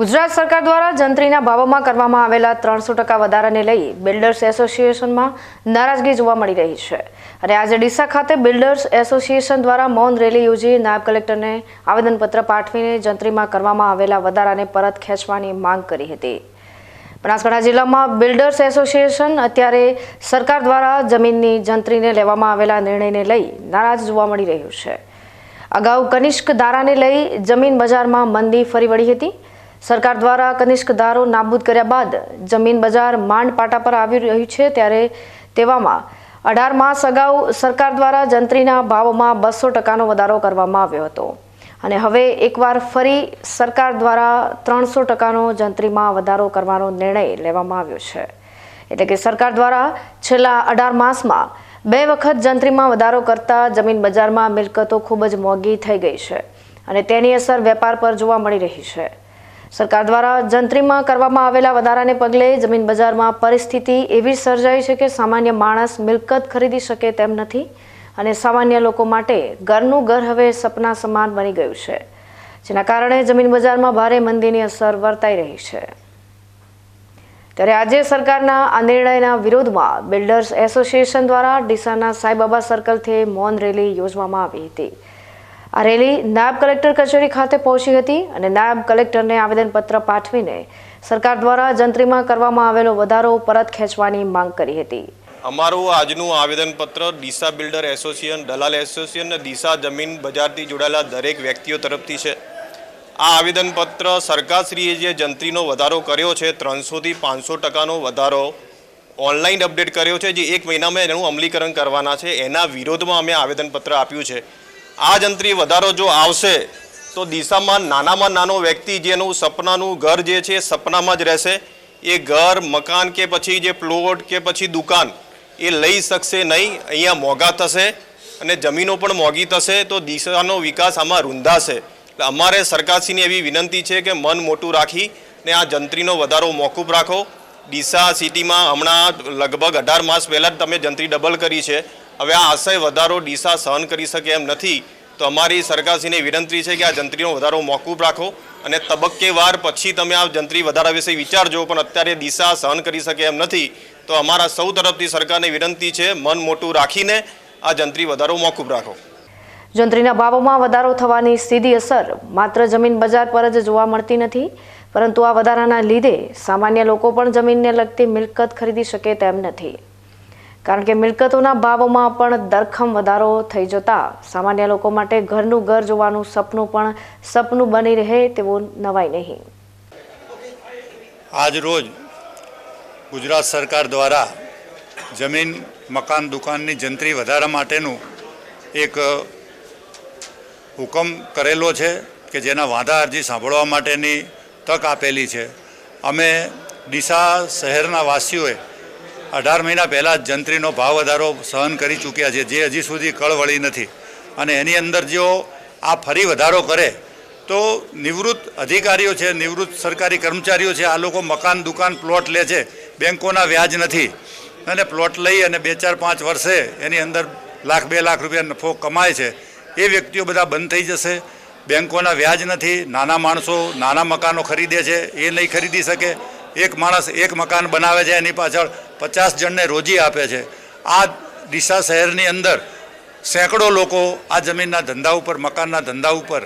ગુજરાત સરકાર દ્વારા જંત્રીના ભાવોમાં કરવામાં આવેલા ત્રણસો ટકા વધારાને લઈ બિલ્ડર્સ એસોસિએશનમાં નારાજગી જોવા મળી રહી છે. અને આજે ડીસા ખાતે બિલ્ડર્સ એસોસિએશન દ્વારા મૌન રેલી યોજી નાયબ કલેક્ટરને આવેદનપત્ર પાઠવીને જંત્રીમાં કરવામાં આવેલા વધારાને પરત ખેંચવાની માંગ કરી હતી. બનાસકાંઠા જિલ્લામાં બિલ્ડર્સ એસોસિએશન અત્યારે સરકાર દ્વારા જમીનની જંત્રીને લેવામાં આવેલા નિર્ણયને લઈ નારાજ જોવા મળી રહ્યું છે. અગાઉ કનિષ્ક ધારાને લઈ જમીન બજારમાં મંદી ફરી વળી હતી. સરકાર દ્વારા કનિષ્ક ધારો નાબૂદ કર્યા બાદ જમીન બજાર માંડ પાટા પર આવી રહ્યું છે ત્યારે તેવામાં અઢાર માસ અગાઉ સરકાર દ્વારા જંત્રીના ભાવમાં બસો ટકાનો વધારો કરવામાં આવ્યો હતો. અને હવે એકવાર ફરી સરકાર દ્વારા ત્રણસો ટકાનો જંત્રીમાં વધારો કરવાનો નિર્ણય લેવામાં આવ્યો છે. એટલે કે સરકાર દ્વારા છેલ્લા અઢાર માસમાં બે વખત જંત્રીમાં વધારો કરતા જમીન બજારમાં મિલકતો ખૂબ જ મોંઘી થઈ ગઈ છે અને તેની અસર વેપાર પર જોવા મળી રહી છે. સરકાર દ્વારા જંત્રીમાં કરવામાં આવેલા વધારાને પગલે જમીન બજારમાં પરિસ્થિતિ એવી સર્જાઈ છે કે સામાન્ય માણસ મિલકત ખરીદી શકે તેમ નથી અને સામાન્ય લોકો માટે ઘરનું ઘર હવે સપના સમાન બની ગયું છે. જેના કારણે જમીન બજારમાં ભારે મંદીની અસર વર્તાઈ રહી છે. ત્યારે આજે સરકારના આ નિર્ણયના વિરોધમાં બિલ્ડર્સ એસોસિએશન દ્વારા ડીસાના સાંઈબાબા સર્કલથી મૌન રેલી યોજવામાં આવી હતી. આ રેલી નાયબ કલેક્ટર કચેરી ખાતે પહોંચી હતી અને નાયબ કલેક્ટરને આવેદનપત્ર પાઠવીને સરકાર દ્વારા જંત્રીમાં કરવામાં આવેલો વધારો પરત ખેંચવાની માંગ કરી હતી. અમારું આજનું આવેદનપત્ર ડીસા બિલ્ડર એસોસિએશન, દલાલ એસોસિએશન અને ડીસા જમીન બજારથી જોડાયેલા દરેક વ્યક્તિઓ તરફથી છે. આ આવેદનપત્ર સરકારશ્રીએ જે જંત્રીનો વધારો કર્યો છે, ત્રણસોથી પાંચસો ટકાનો વધારો ઓનલાઈન અપડેટ કર્યો છે, જે એક મહિનામાં એનું અમલીકરણ કરવાના છે. એના વિરોધમાં અમે આવેદનપત્ર આપ્યું છે. આ જંત્રી વધારો જો આવશે, તો દિશામાં નાનામાં નાનો વ્યક્તિ જેનું સપનાનું ઘર જે છે સપનામાં જ રહેશે. એ ઘર, મકાન કે પછી જે પ્લોટ કે પછી દુકાન, એ લઈ શકશે નહીં. અહીંયા મોંઘા થશે અને જમીનો પણ મોંઘી થશે, તો દિશાનો વિકાસ આમાં રૂંધાશે. એટલે અમારે સરકારશ્રીની એવી વિનંતી છે કે મન મોટું રાખી ને આ જંત્રીનો વધારો મોકૂફ રાખો. ડીસા સિટીમાં હમણાં લગભગ અઢાર માસ પહેલાં જ તમે જંત્રી ડબલ કરી છે. હવે આ આશય વધારો ડીસા સહન કરી શકે એમ નથી, તો અમારી સરકારશ્રીને વિનંતી છે કે આ જંત્રીનો વધારો મોકૂફ રાખો અને તબક્કેવાર પછી તમે આ જંત્રી વધારા વિશે વિચારજો, પણ અત્યારે દિશા સહન કરી શકે એમ નથી, તો અમારા સૌ તરફથી સરકારને વિનંતી છે, મન મોટું રાખીને આ જંત્રી વધારો મોકૂફ રાખો. જંત્રીના ભાવોમાં વધારો થવાની સીધી અસર માત્ર જમીન બજાર પર જ જોવા મળતી નથી, પરંતુ આ વધારાના લીધે સામાન્ય લોકો પણ જમીનને લગતી મિલકત ખરીદી શકે તેમ નથી. કારણ કે મિલકતોના ભાવોમાં પણ દરખમ વધારો થઈ જતા સામાન્ય લોકો માટે ઘરનું ઘર જોવાનું સપનું પણ સપનું બની રહે તેવું નવાય નહીં. આજ રોજ ગુજરાત સરકાર દ્વારા જમીન, મકાન, દુકાનની જંત્રી વધારા માટેનું એક હુકમ કરેલો છે કે જેના વાંધા અરજી સાંભળવા માટેની તક આપેલી છે. અમે ડીસા શહેરના વાસીઓએ અઢાર મહિના પહેલાં જ જંત્રીનો ભાવ વધારો સહન કરી ચૂક્યા છે, જે હજી સુધી કળ વળી નથી. અને એની અંદર જો આ ફરી વધારો કરે, તો નિવૃત્ત અધિકારીઓ છે, નિવૃત્ત સરકારી કર્મચારીઓ છે, આ લોકો મકાન, દુકાન, પ્લોટ લે છે. બેંકોના વ્યાજ નથી. અને પ્લોટ લઈ અને બે ચાર પાંચ વર્ષે એની અંદર લાખ, બે લાખ રૂપિયા નફો કમાય છે. એ વ્યક્તિઓ બધા બંધ થઈ જશે. બેંકોના વ્યાજ નથી. નાના માણસો નાના મકાનો ખરીદે છે. એ નહીં ખરીદી શકે. એક માણસ એક મકાન બનાવે છે, એની પાછળ પચાસ જણને રોજી આપે છે. આ ડીસા શહેરની અંદર સેંકડો લોકો આ જમીનના ધંધા ઉપર, મકાનના ધંધા ઉપર,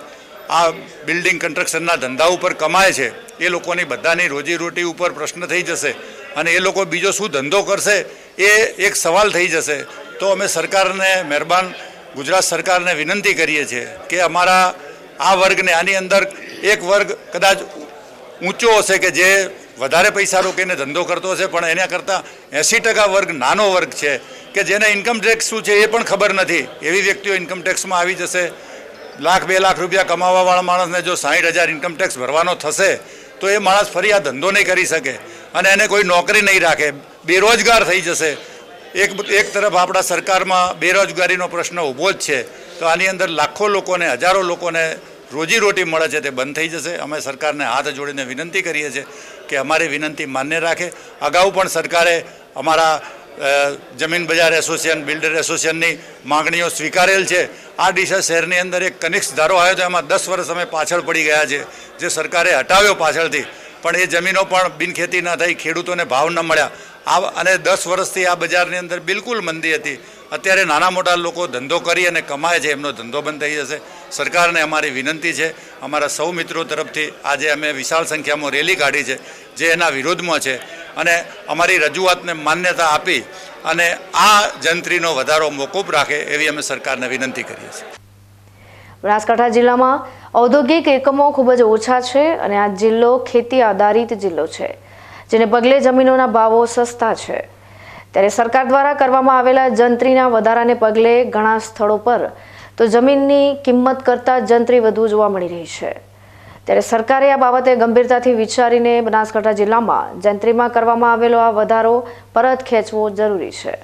આ બિલ્ડિંગ કન્સ્ટ્રક્શનના ધંધા ઉપર કમાય છે. એ લોકોની બધાની રોજીરોટી ઉપર પ્રશ્ન થઈ જશે અને એ લોકો બીજો શું ધંધો કરશે એ એક સવાલ થઈ જશે. તો અમે સરકારને મહેરબાન ગુજરાત સરકારને વિનંતી કરીએ છીએ કે અમારા આ વર્ગને આની અંદર એક વર્ગ કદાચ ઊંચો હશે કે જે વધારે પૈસા રોકીને ધંધો કરતો હશે, પણ એના કરતાં એંસી ટકા વર્ગ નાનો વર્ગ છે, કે જેને ઇન્કમ ટેક્સ શું છે એ પણ ખબર નથી. એવી વ્યક્તિઓ ઇન્કમ ટેક્સમાં આવી જશે. લાખ, બે લાખ રૂપિયા કમાવાવાળા માણસને જો સાઠ હજાર ઇન્કમ ટેક્સ ભરવાનો થશે, તો એ માણસ ફરી આ ધંધો નહીં કરી શકે. અને એને કોઈ નોકરી નહીં રાખે. બેરોજગાર થઈ જશે. એક એક તરફ આપણા સરકારમાં બેરોજગારીનો પ્રશ્ન ઊભો જ છે. તો આની અંદર લાખો લોકોને, હજારો લોકોને રોજીરોટી મળે છે તે બંધ થઈ જશે. અમે સરકારને હાથ જોડીને વિનંતી કરીએ છીએ કે અમારી વિનંતી માન્ય રાખે. અગાઉ પણ સરકારે અમારા જમીન બજાર એસોસિએશન, બિલ્ડર એસોસિએશનની માગણીઓ સ્વીકારેલ છે. આ ડીસા શહેરની અંદર એક કનિષ્ઠ ધારો આવ્યો હતો એમાં દસ વર્ષ અમે પાછળ પડી ગયા છે, જે સરકારે હટાવ્યો પાછળથી. પણ એ જમીનો પણ બિનખેતી ન થઈ, ખેડૂતોને ભાવ ન મળ્યા. આ, અને દસ વર્ષથી આ બજારની અંદર બિલકુલ મંદી હતી. અત્યારે નાના મોટા લોકો ધંધો કરી અને કમાય છે, એમનો ધંધો બંધ થઈ જશે. સરકારને અમારી વિનંતી છે, અમારા સૌ મિત્રો તરફથી આજે અમે વિશાળ સંખ્યામાં રેલી કાઢી છે, જે એના વિરોધમાં છે. અને અમારી રજૂઆતને માન્યતા આપી અને આ જંત્રીનો વધારો મોકૂફ રાખે એવી અમે સરકારને વિનંતી કરીએ છીએ. બનાસકાંઠા જિલ્લામાં ઔદ્યોગિક એકમો ખૂબ જ ઓછા છે અને આ જિલ્લો ખેતી આધારિત જિલ્લો છે, જેને પગલે જમીનોના ભાવો સસ્તા છે. ત્યારે સરકાર દ્વારા કરવામાં આવેલા જંત્રીના વધારાને પગલે ઘણા સ્થળો પર તો જમીનની કિંમત કરતાં જંત્રી વધુ જોવા મળી રહી છે. ત્યારે સરકારે આ બાબતે ગંભીરતાથી વિચારીને બનાસકાંઠા જિલ્લામાં જંત્રીમાં કરવામાં આવેલો આ વધારો પરત ખેંચવો જરૂરી છે.